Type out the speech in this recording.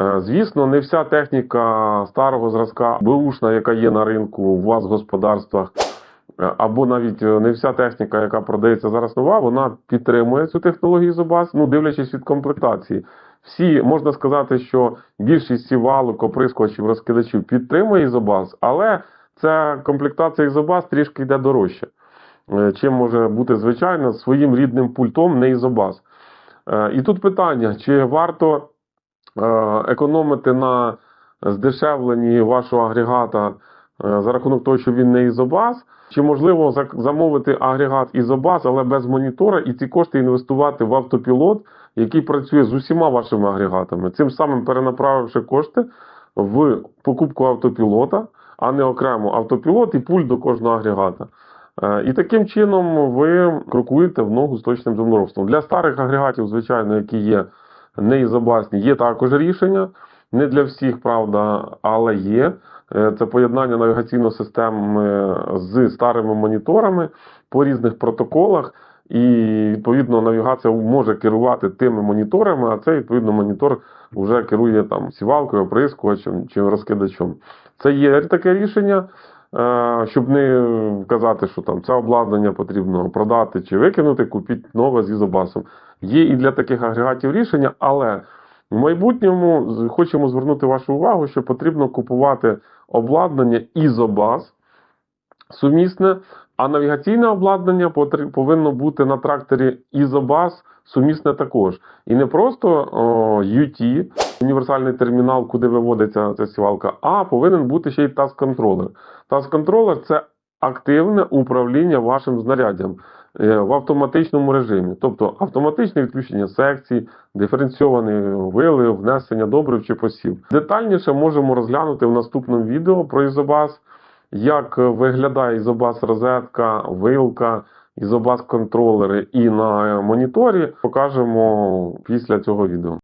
Е, Звісно, не вся техніка старого зразка бушна, яка є на ринку у вас в господарствах, е, або навіть е, не вся техніка, яка продається зараз нова, вона підтримує цю технологію Зобас, ну дивлячись від комплектації. Всі можна сказати, що більшість сівалок, оприскувачів, розкидачів підтримує Ізобас, але ця комплектація Ізобас трішки йде дорожче, чим може бути звичайно своїм рідним пультом не Ізобас. І тут питання: чи варто економити на здешевленні вашого агрегата е, за рахунок того, що він не Ізобас, чи можливо замовити агрегат Ізобас, але без монітора, і ці кошти інвестувати в автопілот, який працює з усіма вашими агрегатами, цим самим перенаправивши кошти в покупку автопілота, а не окремо автопілот і пульт до кожного агрегата. Е, І таким чином ви крокуєте в ногу з точним землеробством. Для старих агрегатів, звичайно, які є не ізобасні, є також рішення. Не для всіх, правда, але є. Е, Це поєднання навігаційної системи з старими моніторами по різних протоколах. І відповідно навігація може керувати тими моніторами, а цей відповідно монітор вже керує там сівалкою, оприскувачем чи розкидачем. Це є таке рішення, щоб не казати, що там це обладнання потрібно продати чи викинути, купіть нове з ізобасом. Є і для таких агрегатів рішення, але в майбутньому хочемо звернути вашу увагу, що потрібно купувати обладнання ізобас сумісне, а навігаційне обладнання повинно бути на тракторі ізобас сумісне також. І не просто о, UT, універсальний термінал, куди виводиться ця сівалка, а повинен бути ще й TAS-контролер. TAS-контролер це активне управління вашим знаряддям е, в автоматичному режимі, тобто автоматичне відключення секцій, диференційовані вили, внесення добрив чи посів. Детальніше можемо розглянути в наступному відео про ізобас, як виглядає ізобас розетка, вилка, ізобас контролери і на моніторі покажемо після цього відео.